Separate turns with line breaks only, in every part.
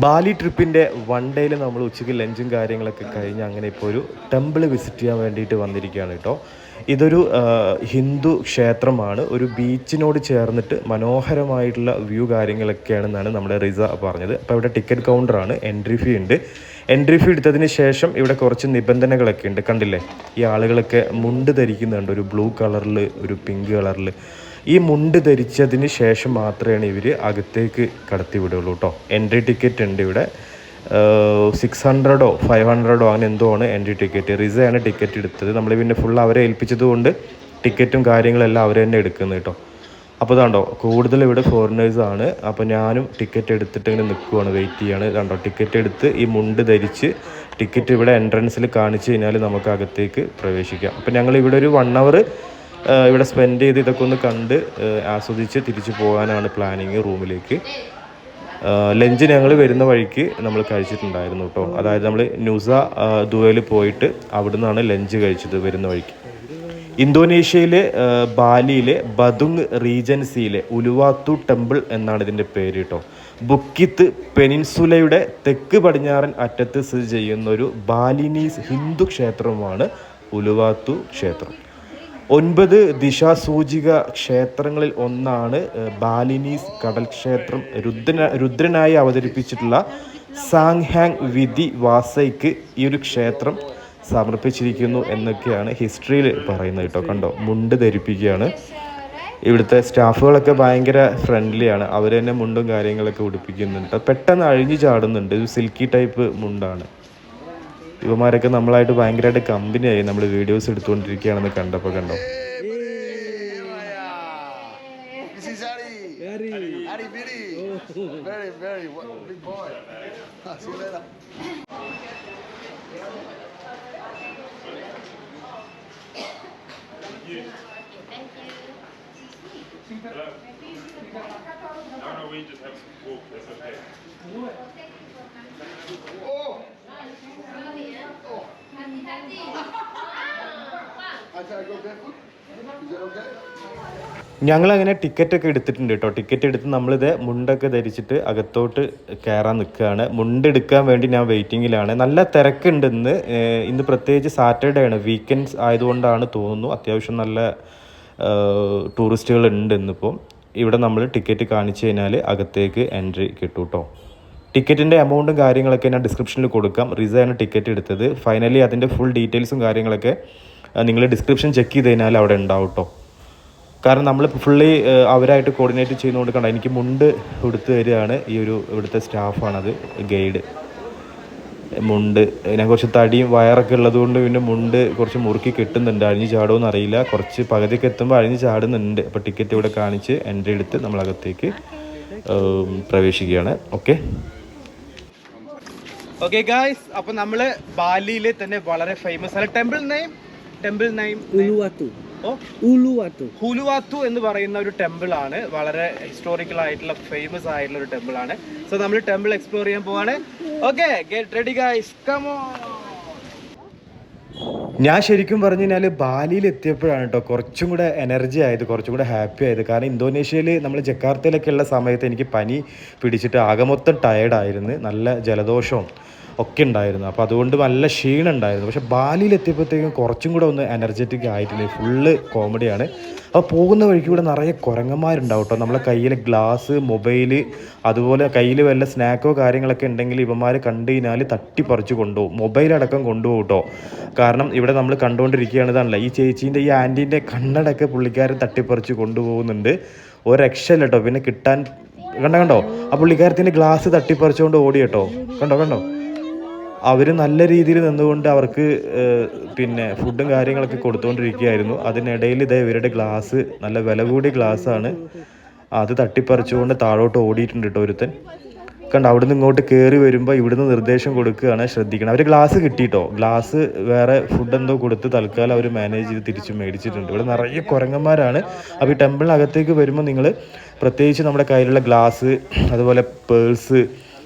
Bali ട്രിപ്പിന്റെ one ഡേയിൽ നമ്മൾ ഉച്ചയ്ക്ക് ലഞ്ചും കാര്യങ്ങളൊക്കെ കഴിഞ്ഞ് അങ്ങനെ ഇപ്പോൾ ഒരു ടെമ്പിൾ വിസിറ്റ് ചെയ്യാൻ വേണ്ടിയിട്ട് വന്നിരിക്കുകയാണ് കേട്ടോ. ഇതൊരു ഹിന്ദു ക്ഷേത്രമാണ്. ഒരു ബീച്ചിനോട് ചേർന്നിട്ട് മനോഹരമായിട്ടുള്ള വ്യൂ കാര്യങ്ങളൊക്കെയാണെന്നാണ് നമ്മുടെ റിസ പറഞ്ഞത്. അപ്പോൾ ഇവിടെ ടിക്കറ്റ് കൗണ്ടറാണ് എൻട്രി ഫീ ഉണ്ട്. എൻട്രി ഫീ എടുത്തതിന് ശേഷം ഇവിടെ കുറച്ച് നിബന്ധനകളൊക്കെ ഉണ്ട്. കണ്ടില്ലേ? ഈ ആളുകളൊക്കെ മുണ്ട് ധരിക്കുന്നുണ്ട്. ഒരു ബ്ലൂ കളറിൽ ഒരു പിങ്ക് കളറിൽ ഈ മുണ്ട് ധരിച്ചതിന് ശേഷം മാത്രമാണ് ഇവർ അകത്തേക്ക് കടത്തി വിടുള്ളൂ കേട്ടോ. എൻട്രി ടിക്കറ്റ് ഉണ്ട് ഇവിടെ. സിക്സ് ഹൺഡ്രഡോ ഫൈവ് ഹൺഡ്രഡോ അങ്ങനെ എന്തോ ആണ് എൻട്രി ടിക്കറ്റ് റിസയാണ് ടിക്കറ്റ് എടുത്തത്. നമ്മൾ പിന്നെ ഫുൾ അവരെ ഏൽപ്പിച്ചത് കൊണ്ട് ടിക്കറ്റും കാര്യങ്ങളെല്ലാം അവർ തന്നെ എടുക്കുന്നത് കേട്ടോ. അപ്പോൾ ഇതാണ്ടോ കൂടുതൽ ഇവിടെ ഫോറിനേഴ്സാണ് അപ്പോൾ ഞാനും ടിക്കറ്റ് എടുത്തിട്ട് ഇങ്ങനെ നിൽക്കുവാണ് വെയിറ്റ് ചെയ്യാണ്. ഇതാണ്ടോ ടിക്കറ്റ് എടുത്ത് ഈ മുണ്ട് ധരിച്ച് ടിക്കറ്റ് ഇവിടെ എൻട്രൻസിൽ കാണിച്ച് കഴിഞ്ഞാൽ നമുക്ക് അകത്തേക്ക് പ്രവേശിക്കാം. അപ്പോൾ ഞങ്ങൾ ഇവിടെ ഒരു വൺ അവർ ഇവിടെ സ്പെൻഡ് ചെയ്ത് ഇതൊക്കെ ഒന്ന് കണ്ട് ആസ്വദിച്ച് തിരിച്ചു പോകാനാണ് പ്ലാനിങ് റൂമിലേക്ക്. ലഞ്ച് ഞങ്ങൾ വരുന്ന വഴിക്ക് നമ്മൾ കഴിച്ചിട്ടുണ്ടായിരുന്നു കേട്ടോ അതായത് നമ്മൾ ന്യൂസ ദുബൈയിൽ പോയിട്ട് അവിടെ നിന്നാണ് ലഞ്ച് കഴിച്ചത് വരുന്ന വഴിക്ക്. ഇന്തോനേഷ്യയിലെ ബാലിയിലെ ബദുങ് റീജൻസിയിലെ ഉലുവാത്തു ടെമ്പിൾ എന്നാണ് ഇതിന്റെ പേര് കേട്ടോ ബുക്കിത്ത് പെനിൻസുലയുടെ തെക്ക് പടിഞ്ഞാറൻ അറ്റത്ത് സ്ഥിതി ചെയ്യുന്ന ഒരു ബാലിനീസ് ഹിന്ദു ക്ഷേത്രമാണ് ഉലുവാത്തു ക്ഷേത്രം. ഒൻപത് ദിശാസൂചിക ക്ഷേത്രങ്ങളിൽ ഒന്നാണ് ബാലിനീസ് കടൽ ക്ഷേത്രം രുദ്രന രുദ്രനായി അവതരിപ്പിച്ചിട്ടുള്ള സാങ്ഹാങ് വിധി വാസയ്ക്ക് ഈ ഒരു ക്ഷേത്രം സമർപ്പിച്ചിരിക്കുന്നു എന്നൊക്കെയാണ് ഹിസ്റ്ററിയിൽ പറയുന്നത് കേട്ടോ. കണ്ടോ? മുണ്ട് ധരിപ്പിക്കുകയാണ്. ഇവിടുത്തെ സ്റ്റാഫുകളൊക്കെ ഭയങ്കര ഫ്രണ്ട്ലിയാണ്. അവർ തന്നെ മുണ്ടും കാര്യങ്ങളൊക്കെ ഉടുപ്പിക്കുന്നുണ്ട്. പെട്ടെന്ന് അഴിഞ്ഞു ചാടുന്നുണ്ട്. ഇത് സിൽക്കി ടൈപ്പ് മുണ്ടാണ്. ഇവമാരൊക്കെ നമ്മളായിട്ട് ഭയങ്കരമായിട്ട് ആയി നമ്മൾ വീഡിയോസ് എടുത്തുകൊണ്ടിരിക്കുകയാണെന്ന് കണ്ടപ്പോൾ കണ്ടോ
Hello.
No, no, we just have some walk. That's okay.
Oh!
ഞങ്ങൾ അങ്ങനെ ടിക്കറ്റ് ഒക്കെ എടുത്തിട്ടുണ്ട് കേട്ടോ ടിക്കറ്റ് എടുത്ത് നമ്മളിത് മുണ്ടൊക്കെ ധരിച്ചിട്ട് അകത്തോട്ട് കയറാൻ നിൽക്കുകയാണ്. മുണ്ട് എടുക്കാൻ വേണ്ടി ഞാൻ വെയിറ്റിങ്ങിലാണ്. നല്ല തിരക്കുണ്ട് ഇന്ന് ഇന്ന് പ്രത്യേകിച്ച് സാറ്റർഡേ ആണ്. വീക്കെൻഡ്സ് ആയതുകൊണ്ടാണ് തോന്നുന്നു. അത്യാവശ്യം നല്ല ടൂറിസ്റ്റുകൾ ഉണ്ട് ഇന്നിപ്പോൾ ഇവിടെ നമ്മൾ ടിക്കറ്റ് കാണിച്ചു കഴിഞ്ഞാൽ അകത്തേക്ക് എൻട്രി കിട്ടും കേട്ടോ ടിക്കറ്റിന്റെ എമൗണ്ടും കാര്യങ്ങളൊക്കെ ഞാൻ ഡിസ്ക്രിപ്ഷനിൽ കൊടുക്കാം. റിസയാണ് ടിക്കറ്റ് എടുത്തത്. ഫൈനലി അതിന്റെ ഫുൾ ഡീറ്റെയിൽസും കാര്യങ്ങളൊക്കെ നിങ്ങൾ ഡിസ്ക്രിപ്ഷൻ ചെക്ക് ചെയ്ത് കഴിഞ്ഞാൽ അവിടെ ഉണ്ടാവും കേട്ടോ കാരണം നമ്മൾ ഫുള്ളി അവരായിട്ട് കോർഡിനേറ്റ് ചെയ്യുന്നതുകൊണ്ട് കണ്ട എനിക്ക് മുണ്ട് എടുത്ത് തരികയാണ്. ഈ ഒരു ഇവിടുത്തെ സ്റ്റാഫാണത് ഗൈഡ് മുണ്ട് ഞാൻ കുറച്ച് തടിയും വയറൊക്കെ ഉള്ളതുകൊണ്ട് പിന്നെ മുണ്ട് കുറച്ച് മുറുക്കി കിട്ടുന്നുണ്ട്. അഴിഞ്ഞ് ചാടുമെന്ന് അറിയില്ല. കുറച്ച് പകുതിയൊക്കെ എത്തുമ്പോൾ അഴിഞ്ഞ് ചാടുന്നുണ്ട്. അപ്പോൾ ടിക്കറ്റ് ഇവിടെ കാണിച്ച് എൻട്രി എടുത്ത് നമ്മളകത്തേക്ക് പ്രവേശിക്കുകയാണ്. ഓക്കെ
ഓക്കെ ഗായ്സ് അപ്പൊ നമ്മൾ ബാലിയിലെ തന്നെ വളരെ ഫേമസ് ആണ് temple name temple name
Uluwatu
ഓ?
Uluwatu.
ഹുലുവാത്തു എന്ന് പറയുന്ന ഒരു ടെമ്പിൾ ആണ്. വളരെ ഹിസ്റ്റോറിക്കൽ ആയിട്ടുള്ള ഫേമസ് ആയിട്ടുള്ള ഒരു ടെമ്പിൾ ആണ്. സോ നമ്മൾ ടെമ്പിൾ എക്സ്പ്ലോർ ചെയ്യാൻ പോവാണ്. Okay get ready guys come on
ഞാൻ ശരിക്കും പറഞ്ഞു കഴിഞ്ഞാൽ ബാലിയിൽ എത്തിയപ്പോഴാണ് കേട്ടോ കുറച്ചും കൂടെ എനർജി ആയത് കുറച്ചും കൂടെ ഹാപ്പി ആയത്. കാരണം ഇന്തോനേഷ്യയിൽ നമ്മൾ ജക്കാർത്തയിലൊക്കെ ഉള്ള സമയത്ത് എനിക്ക് പനി പിടിച്ചിട്ട് ആകെ മൊത്തം ടയേർഡായിരുന്നു നല്ല ജലദോഷവും ഒക്കെ ഉണ്ടായിരുന്നു. അപ്പോൾ അതുകൊണ്ട് നല്ല ക്ഷീണം ഉണ്ടായിരുന്നു. പക്ഷേ ബാലിയിൽ എത്തിയപ്പോഴത്തേക്കും കുറച്ചും കൂടെ ഒന്ന് എനർജറ്റിക് ആയിട്ടില്ല ഫുള്ള് കോമഡിയാണ് അപ്പോൾ പോകുന്ന വഴിക്ക് കൂടെ നിറയെ കുരങ്ങന്മാരുണ്ടാവും കേട്ടോ നമ്മളെ കയ്യിൽ ഗ്ലാസ് മൊബൈൽ അതുപോലെ കയ്യിൽ വല്ല സ്നാക്കോ കാര്യങ്ങളൊക്കെ ഉണ്ടെങ്കിൽ ഇവന്മാർ കണ്ടു കഴിഞ്ഞാൽ തട്ടിപ്പറിച്ച് കൊണ്ടുപോകും. മൊബൈലടക്കം കൊണ്ടുപോകും കേട്ടോ കാരണം ഇവിടെ നമ്മൾ കണ്ടുകൊണ്ടിരിക്കുകയാണ് ഇതാണല്ലോ ഈ ചേച്ചീന്റെ ഈ ആന്റീന്റെ കണ്ണടക്കെ പുള്ളിക്കാരൻ തട്ടിപ്പറിച്ച് കൊണ്ടുപോകുന്നുണ്ട്. ഒരു രക്ഷയില്ല കേട്ടോ പിന്നെ കിട്ടാൻ കണ്ടോ കണ്ടോ? ആ പുള്ളിക്കാരത്തിന്റെ ഗ്ലാസ് തട്ടിപ്പറിച്ചുകൊണ്ട് ഓടി കേട്ടോ കണ്ടോ കണ്ടോ? അവർ നല്ല രീതിയിൽ നിന്നുകൊണ്ട് അവർക്ക് പിന്നെ ഫുഡും കാര്യങ്ങളൊക്കെ കൊടുത്തുകൊണ്ടിരിക്കുകയായിരുന്നു അതിനിടയിൽ ഇതേ ഇവരുടെ ഗ്ലാസ് നല്ല വില കൂടിയ ഗ്ലാസ്സാണ്. അത് തട്ടിപ്പറിച്ചുകൊണ്ട് താഴോട്ട് ഓടിയിട്ടുണ്ട് കേട്ടോ ഒരുത്തൻ. കണ്ട അവിടുന്ന് ഇങ്ങോട്ട് കയറി വരുമ്പോൾ ഇവിടുന്ന് നിർദ്ദേശം കൊടുക്കുകയാണ് ശ്രദ്ധിക്കണം. അവർ ഗ്ലാസ് കിട്ടിയിട്ടോ ഗ്ലാസ് വേറെ ഫുഡ് എന്തോ കൊടുത്ത് തൽക്കാലം അവർ മാനേജ് ചെയ്ത് തിരിച്ച് മേടിച്ചിട്ടുണ്ട്. ഇവിടെ നിറയെ കുരങ്ങന്മാരാണ്. അപ്പോൾ ഈ ടെമ്പിളിനകത്തേക്ക് വരുമ്പോൾ നിങ്ങൾ പ്രത്യേകിച്ച് നമ്മുടെ കയ്യിലുള്ള ഗ്ലാസ് അതുപോലെ പേഴ്സ്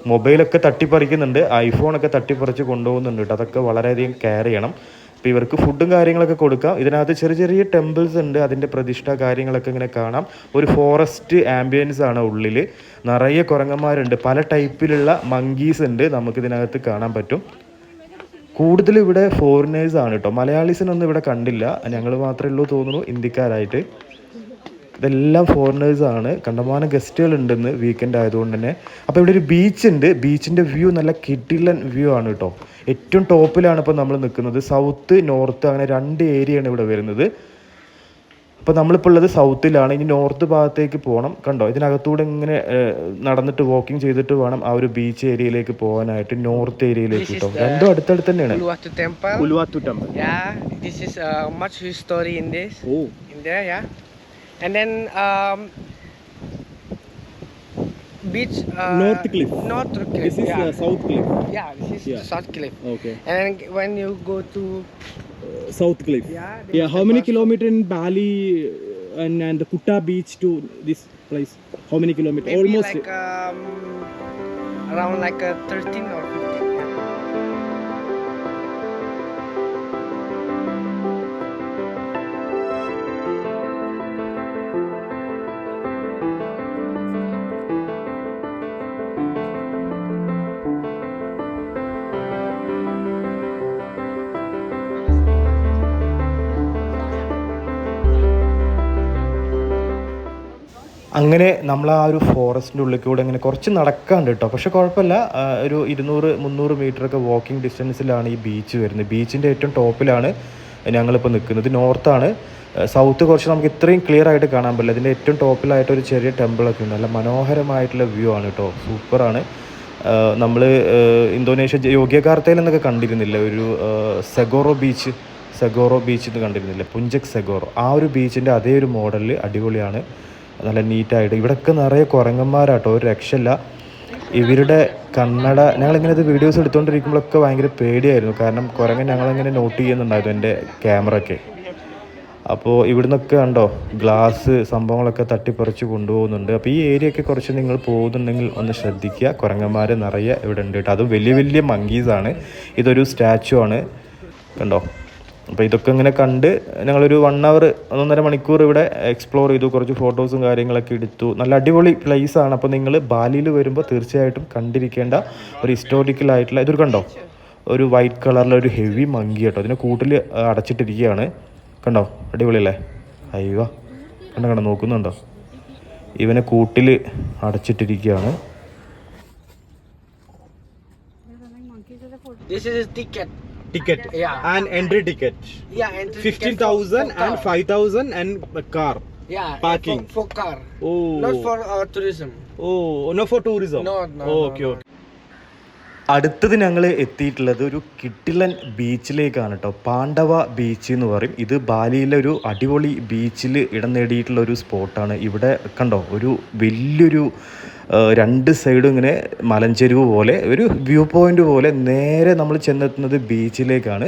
മൊബൈലൊക്കെ തട്ടിപ്പറിക്കുന്നുണ്ട് ഐഫോണൊക്കെ തട്ടിപ്പറിച്ച് കൊണ്ടുപോകുന്നുണ്ട് കേട്ടോ. അതൊക്കെ വളരെയധികം കെയർ ചെയ്യണം. അപ്പോൾ ഇവർക്ക് ഫുഡും കാര്യങ്ങളൊക്കെ കൊടുക്കാം. ഇതിനകത്ത് ചെറിയ ചെറിയ ടെമ്പിൾസ് ഉണ്ട്. അതിന്റെ പ്രതിഷ്ഠ കാര്യങ്ങളൊക്കെ ഇങ്ങനെ കാണാം. ഒരു ഫോറസ്റ്റ് ആംബിയൻസ് ആണ് ഉള്ളിൽ നിറയെ കുരങ്ങന്മാരുണ്ട്. പല ടൈപ്പിലുള്ള മങ്കീസ് ഉണ്ട് നമുക്ക് ഇതിനകത്ത് കാണാൻ പറ്റും. കൂടുതൽ ഇവിടെ ഫോറിനേഴ്സ് ആണ് കേട്ടോ. മലയാളീസിനൊന്നും ഇവിടെ കണ്ടില്ല. ഞങ്ങൾ മാത്രമേ ഉള്ളൂ തോന്നുന്നു ഇന്ത്യക്കാരായിട്ട്. ഇതെല്ലാം ഫോറിനേഴ്സ് ആണ്. കണ്ടമാനം ഗസ്റ്റുകൾ ഉണ്ടെന്ന് വീക്കെൻഡ് ആയതുകൊണ്ട് തന്നെ. അപ്പോൾ ഇവിടെ ഒരു ബീച്ച് ഉണ്ട്. ബീച്ചിന്റെ വ്യൂ നല്ല കിഡിലൻ വ്യൂ ആണ് കേട്ടോ ഏറ്റവും ടോപ്പിലാണ് ഇപ്പോൾ നമ്മൾ നിൽക്കുന്നത് സൗത്ത് നോർത്ത് അങ്ങനെ രണ്ട് ഏരിയയാണ് ഇവിടെ വരുന്നത്. അപ്പോൾ നമ്മളിപ്പോൾ ഉള്ളത് സൗത്തിലാണ് ഇനി നോർത്ത് ഭാഗത്തേക്ക് പോകണം കണ്ടോ? ഇതിനകത്തൂടെ ഇങ്ങനെ നടന്നിട്ട് വാക്കിംഗ് ചെയ്തിട്ട് വേണം ആ ഒരു ബീച്ച് ഏരിയയിലേക്ക് പോകാനായിട്ട്. നോർത്ത് ഏരിയയിലേക്ക് കേട്ടോ രണ്ടും അടുത്തടുത്ത് തന്നെയാണ്.
Uluwatu Temple.
Uluwatu temple
this this much history in this in this,
ഓ.
In there, yeah. and then um, beach uh,
north cliff.
North cliff this is uh, yeah.
south cliff.
Yeah this is
yeah.
south cliff.
Okay.
And when you go to
uh,
south cliff.
Yeah
yeah
how many kilometers in bali uh, and, and the kutta beach to this place? How many
kilometers?
Almost
like, um, around like uh, 13 or 15
അങ്ങനെ നമ്മൾ ആ ഒരു ഫോറസ്റ്റിന്റെ ഉള്ളിൽ കൂടെ ഇങ്ങനെ കുറച്ച് നടക്കാണ്ട് കേട്ടോ പക്ഷെ കുഴപ്പമില്ല. ഒരു ഇരുന്നൂറ് മുന്നൂറ് മീറ്ററൊക്കെ വാക്കിംഗ് ഡിസ്റ്റൻസിലാണ് ഈ ബീച്ച് വരുന്നത്. ബീച്ചിന്റെ ഏറ്റവും ടോപ്പിലാണ് ഞങ്ങളിപ്പോൾ നിൽക്കുന്നത്. നോർത്താണ് സൗത്ത് കുറച്ച് നമുക്ക് ഇത്രയും ക്ലിയർ ആയിട്ട് കാണാൻ പറ്റില്ല. ഇതിന്റെ ഏറ്റവും ടോപ്പിലായിട്ട് ഒരു ചെറിയ ടെമ്പിളൊക്കെ ഉണ്ട്. നല്ല മനോഹരമായിട്ടുള്ള വ്യൂ ആണ് കേട്ടോ സൂപ്പറാണ് നമ്മൾ ഇന്തോനേഷ്യ യോഗ്യകാർത്തയിൽ എന്നൊക്കെ കണ്ടിരുന്നില്ല? ഒരു സെഗോറോ ബീച്ച് സെഗോറോ ബീച്ച് എന്ന് കണ്ടിരുന്നില്ല? പുഞ്ചക് സെഗോറോ ആ ഒരു ബീച്ചിന്റെ അതേ ഒരു മോഡലിൽ അടിപൊളിയാണ്. നല്ല നീറ്റായിട്ട്. ഇവിടെയൊക്കെ നിറയെ കുരങ്ങന്മാരാട്ടോ ഒരു രക്ഷയില്ല. ഇവരുടെ കന്നഡ ഞങ്ങളിങ്ങനെ ഇത് വീഡിയോസ് എടുത്തുകൊണ്ടിരിക്കുമ്പോഴൊക്കെ ഭയങ്കര പേടിയായിരുന്നു. കാരണം കുരങ്ങൻ ഞങ്ങളിങ്ങനെ നോട്ട് ചെയ്യുന്നുണ്ടായിരുന്നു എന്റെ ക്യാമറയൊക്കെ അപ്പോൾ ഇവിടുന്നൊക്കെ കണ്ടോ ഗ്ലാസ് സംഭവങ്ങളൊക്കെ തട്ടിപ്പറിച്ച് കൊണ്ടുപോകുന്നുണ്ട്. അപ്പോൾ ഈ ഏരിയയൊക്കെ കുറച്ച് നിങ്ങൾ പോകുന്നുണ്ടെങ്കിൽ ഒന്ന് ശ്രദ്ധിക്കുക. കുരങ്ങന്മാർ നിറയെ ഇവിടെ ഉണ്ട് കേട്ടോ. അതും വലിയ വലിയ മങ്കീസാണ് ഇതൊരു സ്റ്റാച്ചു ആണ്. കണ്ടോ? അപ്പോൾ ഇതൊക്കെ ഇങ്ങനെ കണ്ട് ഞങ്ങളൊരു വൺ അവർ ഒന്നൊന്നര മണിക്കൂർ ഇവിടെ എക്സ്പ്ലോർ ചെയ്തു. കുറച്ച് ഫോട്ടോസും കാര്യങ്ങളൊക്കെ എടുത്തു. നല്ല അടിപൊളി പ്ലേസ് ആണ്. അപ്പോൾ നിങ്ങൾ ബാലിയിൽ വരുമ്പോൾ തീർച്ചയായിട്ടും കണ്ടിരിക്കേണ്ട ഒരു ഹിസ്റ്റോറിക്കൽ ആയിട്ടുള്ള ഇതൊരു കണ്ടോ? ഒരു വൈറ്റ് കളറിലെ ഒരു ഹെവി മങ്കി കേട്ടോ. അതിനെ കൂട്ടിൽ അടച്ചിട്ടിരിക്കുകയാണ് കണ്ടോ? അടിപൊളിയല്ലേ? അയ്യോ. കണ്ടോ കണ്ടോ? നോക്കുന്നുണ്ടോ? ഇവനെ കൂട്ടിൽ അടച്ചിട്ടിരിക്കുകയാണ്
This is a ticket.
Ticket
Yeah.
and entry ticket.
Yeah, entry ticket
Fifteen
for-
and
car.
five thousand and a car.
Yeah,
parking.
For, for car.
Oh.
Not for uh, tourism.
Oh, no for tourism.
No, no,
Oh, okay,
no.
okay.
അടുത്തത് ഞങ്ങൾ എത്തിയിട്ടുള്ളത് ഒരു കിട്ടിലൻ ബീച്ചിലേക്കാണ് കേട്ടോ. Pandava beach എന്ന് പറയും. ഇത് ബാലിയിലെ ഒരു അടിപൊളി ബീച്ചിൽ ഇടം നേടിയിട്ടുള്ള ഒരു സ്പോട്ടാണ്. ഇവിടെ കണ്ടോ ഒരു വലിയൊരു രണ്ട് സൈഡും ഇങ്ങനെ മലഞ്ചെരുവ് പോലെ ഒരു വ്യൂ പോയിന്റ് പോലെ നേരെ നമ്മൾ ചെന്നെത്തുന്നത് ബീച്ചിലേക്കാണ്.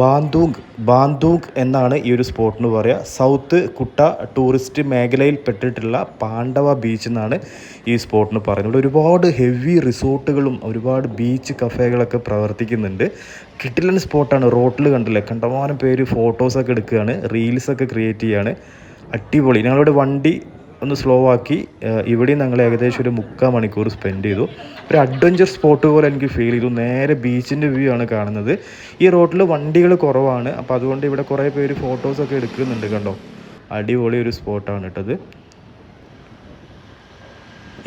ബാന്തൂങ് ബാന്തൂങ് എന്നാണ് ഈ ഒരു സ്പോട്ടിന് പറയുക. സൗത്ത് കുട്ട ടൂറിസ്റ്റ് മേഖലയിൽ പെട്ടിട്ടുള്ള പാണ്ഡവ ബീച്ച് എന്നാണ് ഈ സ്പോട്ടിന് പറയുന്നത്. ഇവിടെ ഒരുപാട് ഹെവി റിസോർട്ടുകളും ഒരുപാട് ബീച്ച് കഫേകളൊക്കെ പ്രവർത്തിക്കുന്നുണ്ട്. കിട്ടിലൻ സ്പോട്ടാണ് റോട്ടിൽ കണ്ടില്ലേ? കണ്ടമാനം പേര് ഫോട്ടോസൊക്കെ എടുക്കുകയാണ് റീൽസൊക്കെ ക്രിയേറ്റ് ചെയ്യുകയാണ് അടിപൊളി. ഞങ്ങളിവിടെ വണ്ടി ഒന്ന് സ്ലോ ആക്കി ഇവിടെയും ഞങ്ങൾ ഏകദേശം ഒരു മുക്കാൽ മണിക്കൂർ സ്പെൻഡ് ചെയ്തു. ഒരു അഡ്വഞ്ചർ സ്പോട്ട് പോലെ എനിക്ക് ഫീൽ ചെയ്തു. നേരെ ബീച്ചിന്റെ വ്യൂ ആണ് കാണുന്നത്. ഈ റോഡിൽ വണ്ടികൾ കുറവാണ്. അപ്പോൾ അതുകൊണ്ട് ഇവിടെ കുറേ പേര് ഫോട്ടോസൊക്കെ എടുക്കുന്നുണ്ട് കണ്ടോ? അടിപൊളി ഒരു സ്പോട്ടാണ് കേട്ടത്.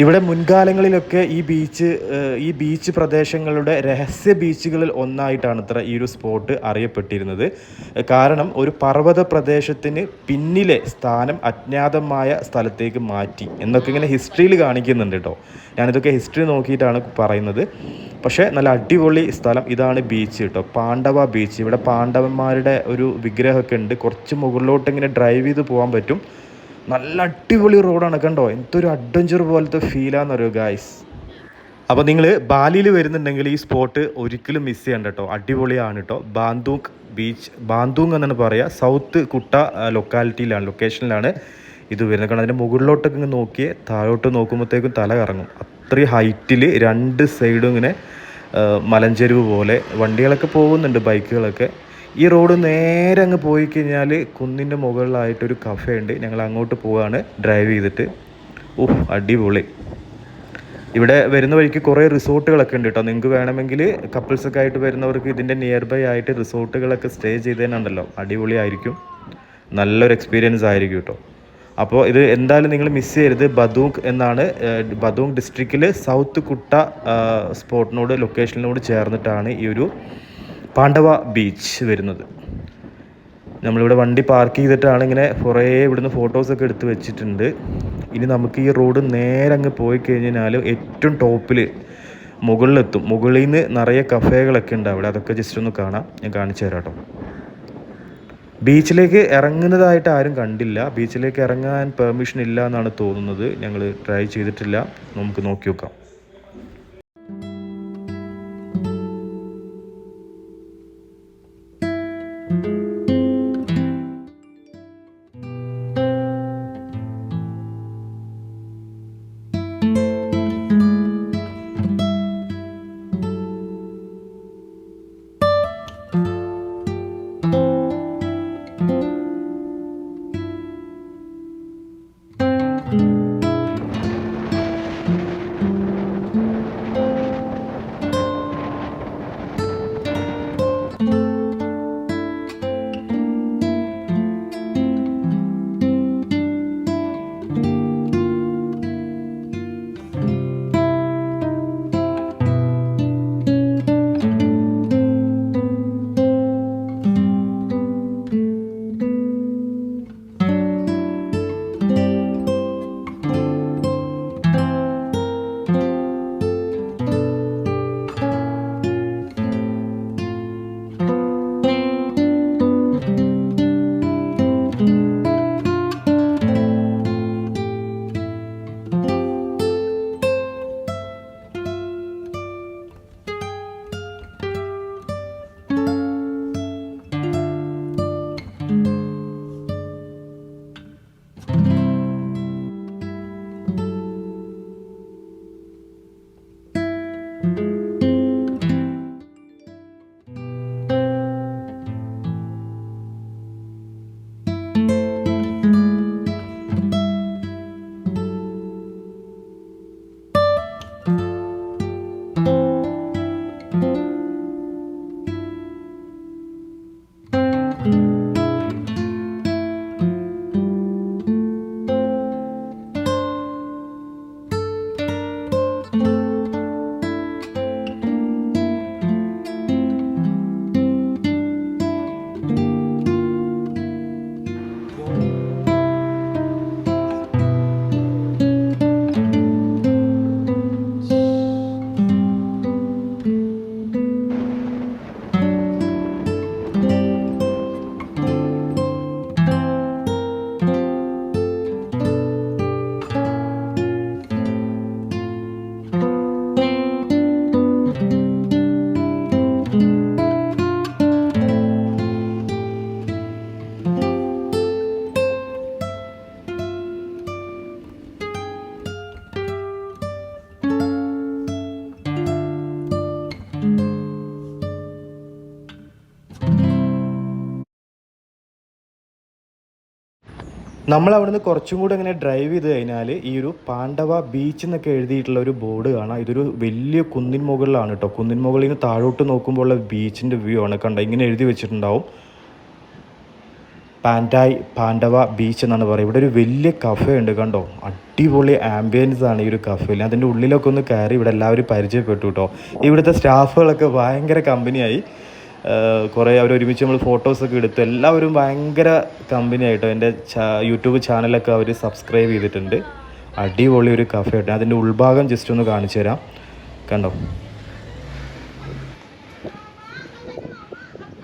ഇവിടെ മുൻകാലങ്ങളിലൊക്കെ ഈ ബീച്ച് ഈ ബീച്ച് പ്രദേശങ്ങളുടെ രഹസ്യ ബീച്ചുകളിൽ ഒന്നായിട്ടാണ് ഇത്ര ഈ ഒരു സ്പോട്ട് അറിയപ്പെട്ടിരുന്നത്. കാരണം ഒരു പർവത പ്രദേശത്തിന് പിന്നിലെ സ്ഥാനം അജ്ഞാതമായ സ്ഥലത്തേക്ക് മാറ്റി എന്നൊക്കെ ഇങ്ങനെ ഹിസ്റ്ററിയിൽ കാണിക്കുന്നുണ്ട് കേട്ടോ. ഞാനിതൊക്കെ ഹിസ്റ്ററി നോക്കിയിട്ടാണ് പറയുന്നത്. പക്ഷേ നല്ല അടിപൊളി സ്ഥലം ഇതാണ് ബീച്ച് കേട്ടോ. പാണ്ഡവ ബീച്ച്. ഇവിടെ പാണ്ഡവന്മാരുടെ ഒരു വിഗ്രഹമൊക്കെ ഉണ്ട്. കുറച്ച് മുകളിലോട്ട് ഇങ്ങനെ ഡ്രൈവ് ചെയ്ത് പോകാൻ പറ്റും. നല്ല അടിപൊളി റോഡാണ് കണ്ടോ? എന്തൊരു അഡ്വഞ്ചർ പോലത്തെ ഫീലാന്ന് ഗായ്സ് അപ്പോൾ നിങ്ങൾ ബാലിയിൽ വരുന്നുണ്ടെങ്കിൽ ഈ സ്പോട്ട് ഒരിക്കലും മിസ് ചെയ്യണ്ട കേട്ടോ അടിപൊളിയാണ് കേട്ടോ ബാന്തൂങ് ബീച്ച് ബാന്തൂങ് എന്നാണ് പറയുക സൗത്ത് കുട്ട ലൊക്കാലിറ്റിയിലാണ് ലൊക്കേഷനിലാണ് ഇത് വരുന്നത്. കാരണം അതിന്റെ മുകളിലോട്ടൊക്കെ ഇങ്ങനെ നോക്കിയേ താഴോട്ട് നോക്കുമ്പോഴത്തേക്കും തല കറങ്ങും. അത്രയും ഹൈറ്റിൽ രണ്ട് സൈഡും ഇങ്ങനെ മലഞ്ചെരുവ് പോലെ വണ്ടികളൊക്കെ പോകുന്നുണ്ട് ബൈക്കുകളൊക്കെ ഈ റോഡ് നേരെ അങ്ങ് പോയി കഴിഞ്ഞാൽ കുന്നിന്റെ മുകളിലായിട്ടൊരു കഫേ ഉണ്ട്. ഞങ്ങൾ അങ്ങോട്ട് പോവാണ്. ഡ്രൈവ് ചെയ്തിട്ട്. ഓഹ് അടിപൊളി. ഇവിടെ വരുന്ന വഴിക്ക് കുറേ റിസോർട്ടുകളൊക്കെ ഉണ്ട് കേട്ടോ. നിങ്ങൾക്ക് വേണമെങ്കിൽ കപ്പിൾസൊക്കെ ആയിട്ട് വരുന്നവർക്ക് ഇതിന്റെ നിയർ ബൈ ആയിട്ട് റിസോർട്ടുകളൊക്കെ സ്റ്റേ ചെയ്തതിനുണ്ടല്ലോ അടിപൊളിയായിരിക്കും. നല്ലൊരു എക്സ്പീരിയൻസ് ആയിരിക്കും കേട്ടോ. അപ്പോൾ ഇത് എന്തായാലും നിങ്ങൾ മിസ് ചെയ്യരുത്. ബദൂങ് എന്നാണ് ബദൂങ് ഡിസ്ട്രിക്റ്റിൽ സൗത്ത് കുട്ട സ്പോട്ടിനോട് ലൊക്കേഷനിനോട് ചേർന്നിട്ടാണ് ഈ ഒരു പാണ്ഡവ ബീച്ച് വരുന്നത്. നമ്മളിവിടെ വണ്ടി പാർക്ക് ചെയ്തിട്ടാണ് ഇങ്ങനെ കുറേ ഇവിടുന്ന് ഫോട്ടോസൊക്കെ എടുത്ത് വെച്ചിട്ടുണ്ട്. ഇനി നമുക്ക് ഈ റോഡ് നേരെ അങ്ങ് പോയി കഴിഞ്ഞാൽ ഏറ്റവും ടോപ്പിൽ മുകളിലെത്തും. മുകളിൽ നിന്ന് നിറയെ കഫേകളൊക്കെ ഉണ്ട് അവിടെ. അതൊക്കെ ജസ്റ്റ് ഒന്ന് കാണാം. ഞാൻ കാണിച്ചു തരാം കേട്ടോ ബീച്ചിലേക്ക് ഇറങ്ങുന്നതായിട്ട് ആരും കണ്ടില്ല. ബീച്ചിലേക്ക് ഇറങ്ങാൻ പെർമിഷൻ ഇല്ല എന്നാണ് തോന്നുന്നത്. ഞങ്ങൾ ട്രൈ ചെയ്തിട്ടില്ല. നമുക്ക് നോക്കി നോക്കാം. നമ്മൾ അവിടുന്ന് കുറച്ചും കൂടെ ഇങ്ങനെ ഡ്രൈവ് ചെയ്ത് കഴിഞ്ഞാൽ ഈ ഒരു പാണ്ഡവ ബീച്ച് എന്നൊക്കെ എഴുതിയിട്ടുള്ള ഒരു ബോർഡ് കാണാം. ഇതൊരു വലിയ കുന്നിൻ മുകളിലാണ് കേട്ടോ കുന്നിൻ മുകളിൽ നിന്ന് താഴോട്ട് നോക്കുമ്പോൾ ഉള്ള ബീച്ചിന്റെ വ്യൂ ആണ്. കണ്ട? ഇങ്ങനെ എഴുതി വെച്ചിട്ടുണ്ടാവും. പാൻഡായ് പാണ്ഡവ ബീച്ച് എന്നാണ് പറയുക. ഇവിടെ ഒരു വലിയ കഫേ ഉണ്ട് കണ്ടോ? അടിപൊളി ആംബിയൻസ് ആണ് ഈ ഒരു കഫേയിൽ അതിന്റെ ഉള്ളിലൊക്കെ ഒന്ന് കയറി ഇവിടെ എല്ലാവരും പരിചയപ്പെട്ടു കേട്ടോ ഇവിടുത്തെ സ്റ്റാഫുകളൊക്കെ ഭയങ്കര കമ്പനിയായി കുറേ അവർ ഒരുമിച്ച് നമ്മൾ ഫോട്ടോസൊക്കെ എടുത്തു. എല്ലാവരും ഭയങ്കര കമ്പനി ആയിട്ടോ. എന്റെ യൂട്യൂബ് ചാനലൊക്കെ അവർ സബ്സ്ക്രൈബ് ചെയ്തിട്ടുണ്ട്. അടിപൊളി ഒരു കഫേ ആയിട്ട്. അതിന്റെ ഉൾഭാഗം ജസ്റ്റ് ഒന്ന് കാണിച്ചു തരാം. കണ്ടോ?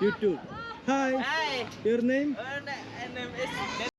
YouTube. Hi
your
Your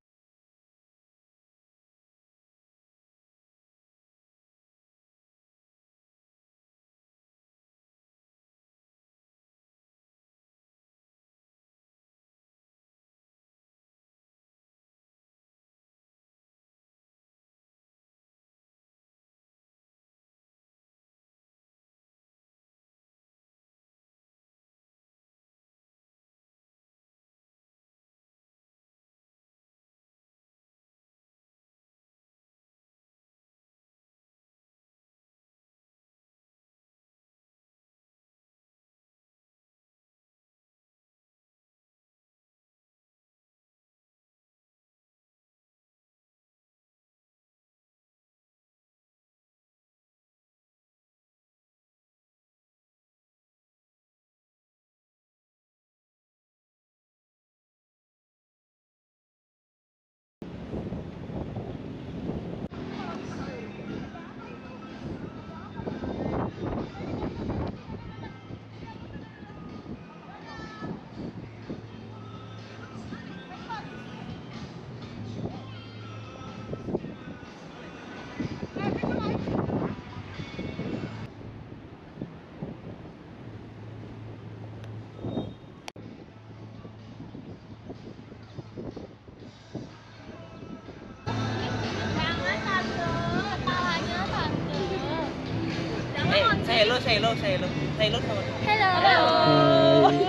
name?
hello, say hello. Say hello, say hello, say hello. Say hello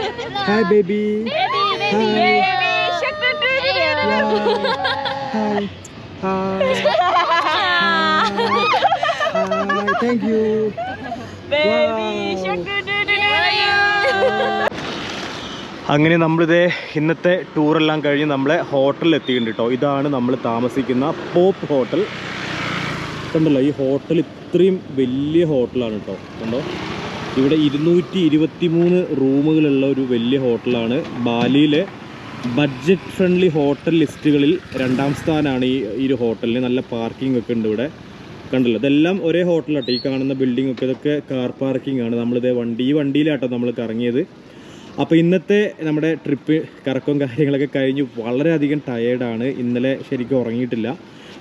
Hi.
Hi. Baby Hi. Thank you. You അങ്ങനെ നമ്മളിതേ ഇന്നത്തെ ടൂറെല്ലാം കഴിഞ്ഞ് നമ്മളെ ഹോട്ടലിൽ എത്തിയിട്ടുണ്ട് കേട്ടോ ഇതാണ് നമ്മൾ താമസിക്കുന്ന പോപ്പ് ഹോട്ടൽ കണ്ടല്ലോ ഈ ഹോട്ടൽ ഇത്രയും വലിയ ഹോട്ടലാണ് കേട്ടോ കണ്ടോ? ഇവിടെ ഇരുന്നൂറ്റി ഇരുപത്തി മൂന്ന് റൂമുകളുള്ള ഒരു വലിയ ഹോട്ടലാണ്. ബാലിയിലെ ബഡ്ജറ്റ് ഫ്രണ്ട്ലി ഹോട്ടൽ ലിസ്റ്റുകളിൽ രണ്ടാം സ്ഥാനമാണ് ഈ ഈ ഒരു ഹോട്ടലിന്. നല്ല പാർക്കിംഗ് ഒക്കെ ഉണ്ട് ഇവിടെ. കണ്ടല്ലോ? ഇതെല്ലാം ഒരേ ഹോട്ടലാട്ടോ. ഈ കാണുന്ന ബിൽഡിംഗ് ഒക്കെ ഇതൊക്കെ കാർ പാർക്കിംഗ് ആണ്. നമ്മളിത് വണ്ടി ഈ വണ്ടിയിലാട്ടോ നമ്മൾ കറങ്ങിയത്. അപ്പോൾ ഇന്നത്തെ നമ്മുടെ ട്രിപ്പ് കറക്കവും കാര്യങ്ങളൊക്കെ കഴിഞ്ഞ് വളരെയധികം ടയേർഡാണ് ഇന്നലെ ശരിക്കും ഉറങ്ങിയിട്ടില്ല.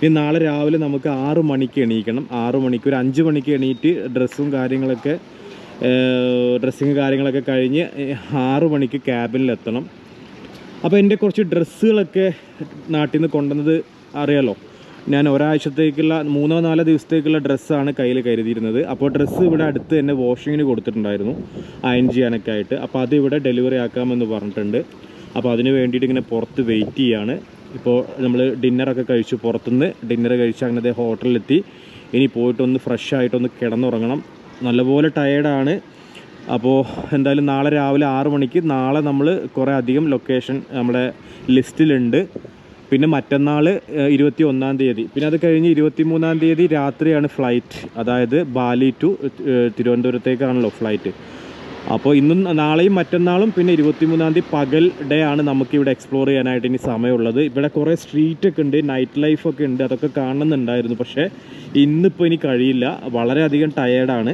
ഇനി നാളെ രാവിലെ നമുക്ക് ആറു മണിക്ക് എണീക്കണം. ആറ് മണിക്ക് ഒരു അഞ്ച് മണിക്ക് എണീറ്റ് ഡ്രസ്സും കാര്യങ്ങളൊക്കെ ഡ്രസ്സിങ് കാര്യങ്ങളൊക്കെ കഴിഞ്ഞ് ആറു മണിക്ക് ക്യാബിനിലെത്തണം അപ്പോൾ എന്റെ കുറച്ച് ഡ്രസ്സുകളൊക്കെ നാട്ടിൽ നിന്ന് കൊണ്ടുവന്നത് അറിയാലോ? ഞാൻ ഒരാഴ്ചത്തേക്കുള്ള മൂന്നോ നാലോ ദിവസത്തേക്കുള്ള ഡ്രസ്സാണ് കയ്യിൽ കരുതിയിരുന്നത്. അപ്പോൾ ഡ്രസ്സ് ഇവിടെ അടുത്ത് തന്നെ വാഷിങ്ങിന് കൊടുത്തിട്ടുണ്ടായിരുന്നു അയൺ ചെയ്യാനൊക്കെ ആയിട്ട്. അപ്പോൾ അത് ഇവിടെ ഡെലിവറി ആക്കാമെന്ന് പറഞ്ഞിട്ടുണ്ട്. അപ്പോൾ അതിന് വേണ്ടിയിട്ട് ഇങ്ങനെ പുറത്ത് വെയിറ്റ് ചെയ്യാണ്. ഇപ്പോൾ നമ്മൾ ഡിന്നറൊക്കെ കഴിച്ചു പുറത്തുനിന്ന്. ഡിന്നർ കഴിച്ച് അങ്ങനെ ഹോട്ടലിലെത്തി. ഇനി പോയിട്ടൊന്ന് ഫ്രഷ് ആയിട്ടൊന്ന് കിടന്നുറങ്ങണം. നല്ലപോലെ ടയേർഡാണ്. അപ്പോൾ എന്തായാലും നാളെ രാവിലെ ആറ് മണിക്ക് നാളെ നമ്മൾ കുറേ അധികം ലൊക്കേഷൻ നമ്മുടെ ലിസ്റ്റിലുണ്ട്. പിന്നെ മറ്റന്നാൾ ഇരുപത്തി ഒന്നാം തീയതി. പിന്നെ അത് കഴിഞ്ഞ് ഇരുപത്തി മൂന്നാം തീയതി രാത്രിയാണ് ഫ്ലൈറ്റ്. അതായത് ബാലി ടു തിരുവനന്തപുരത്തേക്കാണല്ലോ ഫ്ലൈറ്റ്. അപ്പോൾ ഇന്നും നാളെയും മറ്റന്നാളും പിന്നെ ഇരുപത്തി മൂന്നാം തീയതി പകൽ ഡേ ആണ് നമുക്കിവിടെ എക്സ്പ്ലോർ ചെയ്യാനായിട്ട് ഇനി സമയമുള്ളത്. ഇവിടെ കുറേ സ്ട്രീറ്റ് ഒക്കെ ഉണ്ട് നൈറ്റ് ലൈഫൊക്കെ ഉണ്ട് അതൊക്കെ കാണുന്നുണ്ടായിരുന്നു. പക്ഷേ ഇന്നിപ്പോൾ ഇനി കഴിയില്ല. വളരെയധികം ടയേർഡാണ്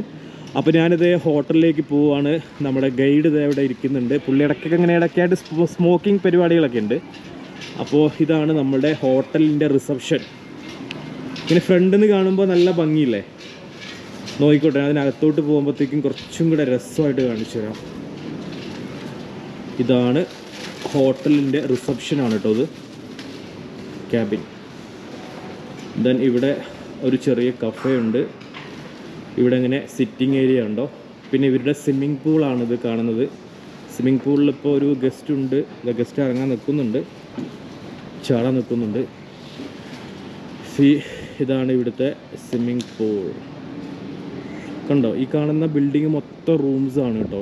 അപ്പോൾ ഞാനിത് ഹോട്ടലിലേക്ക് പോവുകയാണ് നമ്മുടെ ഗൈഡ് ഇത് ഇവിടെ ഇരിക്കുന്നുണ്ട്. പുള്ളി ഇടയ്ക്കൊക്കെ ഇങ്ങനെ ഇടയ്ക്കായിട്ട് സ്മോക്കിംഗ് പരിപാടികളൊക്കെ ഉണ്ട്. അപ്പോൾ ഇതാണ് നമ്മുടെ ഹോട്ടലിന്റെ റിസപ്ഷൻ പിന്നെ ഫ്രണ്ടിൽ നിന്ന് കാണുമ്പോൾ നല്ല ഭംഗിയില്ലേ? നോക്കിക്കോട്ടെ അതിനകത്തോട്ട് പോകുമ്പോഴത്തേക്കും കുറച്ചും കൂടെ രസമായിട്ട് കാണിച്ചു തരാം. ഇതാണ് ഹോട്ടലിന്റെ റിസപ്ഷനാണ് കേട്ടോ ഇത് ക്യാബിൻ ദെൻ ഇവിടെ ഒരു ചെറിയ കഫേ ഉണ്ട്. ഇവിടെ ഇങ്ങനെ സിറ്റിംഗ് ഏരിയ ഉണ്ടോ? പിന്നെ ഇവരുടെ സ്വിമ്മിംഗ് പൂളാണ് ഇത് കാണുന്നത്. സ്വിമ്മിംഗ് പൂളിൽ ഇപ്പോൾ ഒരു ഗസ്റ്റ് ഉണ്ട്. ഗസ്റ്റ് ഇറങ്ങാൻ നിൽക്കുന്നുണ്ട്. ചാടാൻ നിൽക്കുന്നുണ്ട്. സി ഇതാണ് ഇവിടുത്തെ സ്വിമ്മിംഗ് പൂൾ കണ്ടോ ഈ കാണുന്ന ബിൽഡിങ് മൊത്തം റൂംസ് ആണ് കേട്ടോ.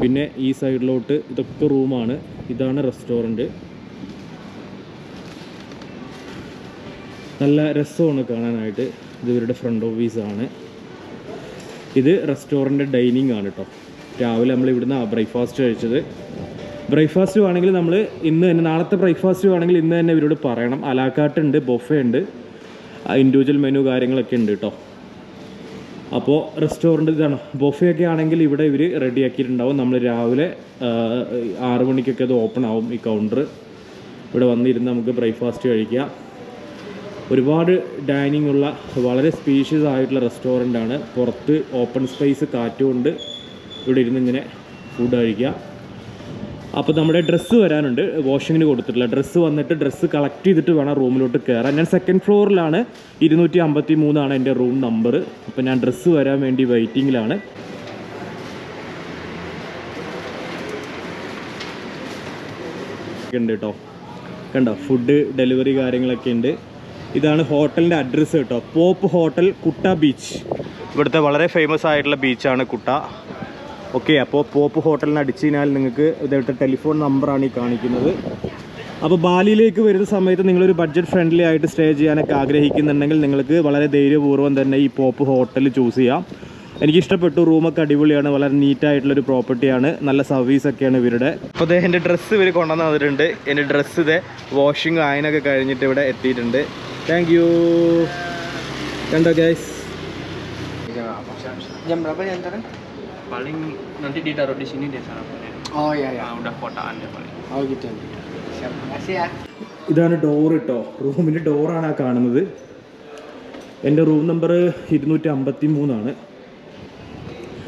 പിന്നെ ഈ സൈഡിലോട്ട് ഇതൊക്കെ റൂമാണ് ഇതാണ് റെസ്റ്റോറന്റ് നല്ല രസമാണ് കാണാനായിട്ട്. ഇത് ഇവരുടെ ഫ്രണ്ട് ഓഫീസാണ് ഇത് റെസ്റ്റോറന്റ് ഡൈനിങ് ആണ് കേട്ടോ. രാവിലെ നമ്മൾ ഇവിടുന്ന് ബ്രേക്ക്ഫാസ്റ്റ് കഴിച്ചത്. ബ്രേക്ക്ഫാസ്റ്റ് വേണമെങ്കിൽ നമ്മൾ ഇന്ന് തന്നെ നാളത്തെ ബ്രേക്ക്ഫാസ്റ്റ് വേണമെങ്കിൽ ഇന്ന് തന്നെ ഇവരോട് പറയണം. അലാക്കാട്ടുണ്ട് ബൊഫെ ഉണ്ട്. ഇൻഡിവിജ്വൽ മെനു കാര്യങ്ങളൊക്കെ ഉണ്ട് കേട്ടോ. അപ്പോൾ റെസ്റ്റോറന്റ് ഇതാണ്. ബൊഫെ ഒക്കെ ആണെങ്കിൽ ഇവിടെ ഇവർ റെഡിയാക്കിയിട്ടുണ്ടാവും നമ്മൾ രാവിലെ ആറ് മണിക്കൊക്കെ അത് ഓപ്പൺ ആവും ഈ കൗണ്ടർ ഇവിടെ വന്നിരുന്ന് നമുക്ക് ബ്രേക്ക്ഫാസ്റ്റ് കഴിക്കാം. ഒരുപാട് ഡൈനിങ് ഉള്ള വളരെ സ്പീഷ്യസ് ആയിട്ടുള്ള റെസ്റ്റോറന്റ് ആണ്. പുറത്ത് ഓപ്പൺ സ്പേസ് കാറ്റുകൊണ്ട് ഇവിടെ ഇരുന്ന് ഇങ്ങനെ ഫുഡ് കഴിക്കുക അപ്പോൾ നമ്മുടെ ഡ്രസ്സ് വരാനുണ്ട്. വാഷിങ്ങിന് കൊടുത്തിട്ടില്ല ഡ്രസ്സ് വന്നിട്ട് ഡ്രസ്സ് കളക്ട് ചെയ്തിട്ട് വേണം റൂമിലോട്ട് കയറാൻ ഞാൻ സെക്കൻഡ് ഫ്ലോറിലാണ് ഇരുന്നൂറ്റി അമ്പത്തി മൂന്നാണ് എന്റെ റൂം നമ്പർ അപ്പോൾ ഞാൻ ഡ്രസ്സ് വരാൻ വേണ്ടി വെയിറ്റിങ്ങിലാണ് ഉണ്ട് കേട്ടോ കണ്ടോ? ഫുഡ് ഡെലിവറി കാര്യങ്ങളൊക്കെ ഉണ്ട്. ഇതാണ് ഹോട്ടലിന്റെ അഡ്രസ്സ് കേട്ടോ പോപ്പ് ഹോട്ടൽ കുട്ട ബീച്ച് ഇവിടുത്തെ വളരെ ഫേമസ് ആയിട്ടുള്ള ബീച്ചാണ് കുട്ട. ഓക്കെ അപ്പോൾ പോപ്പ് ഹോട്ടലിന് അടിച്ചു കഴിഞ്ഞാൽ നിങ്ങൾക്ക് ഇതായിട്ട് ടെലിഫോൺ നമ്പറാണ് ഈ കാണിക്കുന്നത്. അപ്പോൾ ബാലിയിലേക്ക് വരുന്ന സമയത്ത് നിങ്ങളൊരു ബഡ്ജറ്റ് ഫ്രണ്ട്ലി ആയിട്ട് സ്റ്റേ ചെയ്യാനൊക്കെ ആഗ്രഹിക്കുന്നുണ്ടെങ്കിൽ നിങ്ങൾക്ക് വളരെ ധൈര്യപൂർവം തന്നെ ഈ പോപ്പ് ഹോട്ടൽ ചൂസ് ചെയ്യാം. എനിക്കിഷ്ടപ്പെട്ടു റൂമൊക്കെ അടിപൊളിയാണ് വളരെ നീറ്റായിട്ടുള്ളൊരു പ്രോപ്പർട്ടിയാണ് നല്ല സർവീസൊക്കെയാണ് ഇവരുടെ. അപ്പോൾ ഇതേ എന്റെ ഡ്രസ്സ് ഇവർ കൊണ്ടുവന്ന് തന്നിട്ടുണ്ട്. എന്റെ ഡ്രസ്സ് ഇതേ വാഷിംഗ് അയനൊക്കെ കഴിഞ്ഞിട്ട് ഇവിടെ എത്തിയിട്ടുണ്ട്. താങ്ക് യു കണ്ടോ guys
Paling nanti ditaruh di sini deh sarapannya.
Oh iya iya.
Nah, udah kotaan ya paling.
Oh gitu. Siap. Makasih ya.
ഇതാണ് ഡോർ കേട്ടോ റൂമിന്റെ ഡോറാണ് ആ കാണുന്നത്. എന്റെ റൂം നമ്പർ ഇരുന്നൂറ്റി അമ്പത്തി മൂന്നാണ്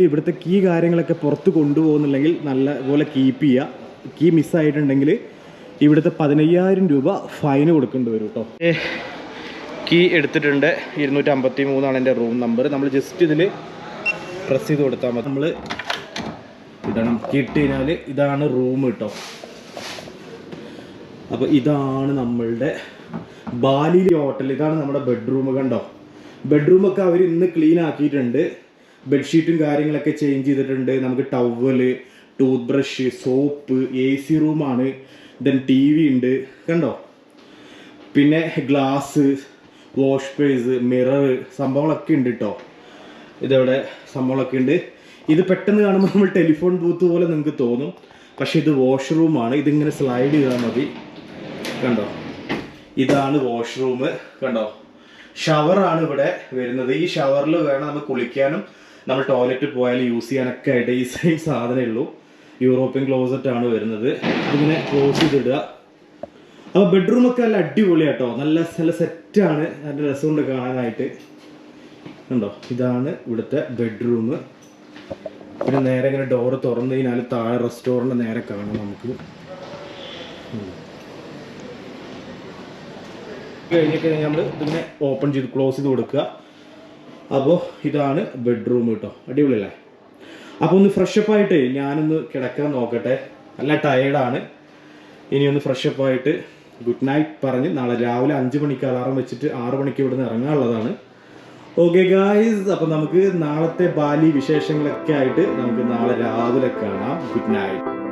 ഇവിടുത്തെ കീ കാര്യങ്ങളൊക്കെ പുറത്ത് കൊണ്ടുപോകുന്നില്ലെങ്കിൽ നല്ല പോലെ കീപ്പ് ചെയ്യുക കീ മിസ്സായിട്ടുണ്ടെങ്കിൽ ഇവിടുത്തെ പതിനയ്യായിരം രൂപ ഫൈന് കൊടുക്കേണ്ടി വരും കേട്ടോ കീ എടുത്തിട്ടുണ്ട്. ഇരുന്നൂറ്റി അമ്പത്തി മൂന്നാണ് എന്റെ റൂം നമ്പർ നമ്മൾ ജസ്റ്റ് ഇതിൽ
പ്രസ് ചെയ്ത് കൊടുത്താൽ മതി. നമ്മൾ ഇടണം. ഇട്ട് ഇതാണ് റൂം കേട്ടോ അപ്പോൾ ഇതാണ് നമ്മളുടെ ബാലിയിലെ ഹോട്ടൽ ഇതാണ് നമ്മുടെ ബെഡ്റൂം കണ്ടോ? ബെഡ്റൂം ഒക്കെ അവർ ഇന്ന് ക്ലീൻ ആക്കിയിട്ടുണ്ട്. ബെഡ്ഷീറ്റും കാര്യങ്ങളൊക്കെ ചേഞ്ച് ചെയ്തിട്ടുണ്ട്. നമുക്ക് towel tooth brush soap A C റൂമാണ് ദെൻ ടി വി ഉണ്ട്. കണ്ടോ? പിന്നെ ഗ്ലാസ് വാഷ് പേസ് മിറർ സംഭവങ്ങളൊക്കെ ഉണ്ട് കേട്ടോ ഇതവിടെ സംഭവമൊക്കെ ഉണ്ട്. ഇത് പെട്ടെന്ന് കാണുമ്പോൾ നമ്മൾ ടെലിഫോൺ ബൂത്ത് പോലെ നിങ്ങൾക്ക് തോന്നും. പക്ഷെ ഇത് വാഷ്റൂമാണ് ഇതിങ്ങനെ സ്ലൈഡ് ചെയ്താൽ മതി. കണ്ടോ? ഇതാണ് വാഷ്റൂം കണ്ടോ? ഷവറാണ് ഇവിടെ വരുന്നത്. ഈ ഷവറിൽ വേണം നമുക്ക് കുളിക്കാനും നമ്മൾ ടോയ്ലറ്റിൽ പോയാലും യൂസ് ചെയ്യാനൊക്കെ ആയിട്ട് ഈ സെയിം സാധനമേ ഉള്ളൂ. യൂറോപ്യൻ ക്ലോസറ്റ് ആണ് വരുന്നത്. ഇതിങ്ങനെ ക്ലോസ് ചെയ്തിടുക. അപ്പോൾ ബെഡ്റൂമൊക്കെ നല്ല അടിപൊളിയാട്ടോ. നല്ല നല്ല സെറ്റാണ് നല്ല രസമുണ്ട് കാണാനായിട്ട്. കണ്ടോ ഇതാണ് ഇവിടുത്തെ ബെഡ്റൂം പിന്നെ നേരെ ഇങ്ങനെ ഡോറ് തുറന്നു കഴിഞ്ഞാൽ താഴെ റെസ്റ്റോറന്റ് നേരെ കാണാം നമുക്ക്. കഴിഞ്ഞൊക്കെ നമ്മൾ ഇതിങ്ങനെ ഓപ്പൺ ചെയ്ത് ക്ലോസ് ചെയ്ത് കൊടുക്കുക. അപ്പോൾ ഇതാണ് ബെഡ്റൂം കേട്ടോ അടിപൊളിയല്ലേ? അപ്പോൾ ഒന്ന് ഫ്രഷപ്പ് ആയിട്ട് ഞാനൊന്ന് കിടക്കാൻ നോക്കട്ടെ. നല്ല ടയേർഡാണ് ഇനി ഒന്ന് ഫ്രഷപ്പ് ആയിട്ട് ഗുഡ് നൈറ്റ് പറഞ്ഞ് നാളെ രാവിലെ അഞ്ച് മണിക്ക് അലാറം വെച്ചിട്ട് ആറ് മണിക്ക് ഇവിടുന്ന് ഇറങ്ങാനുള്ളതാണ്. ഓക്കെ ഗായ്സ് അപ്പൊ നമുക്ക് നാളത്തെ ബാലി വിശേഷങ്ങളൊക്കെ ആയിട്ട് നമുക്ക് നാളെ രാവിലെ കാണാം. Good night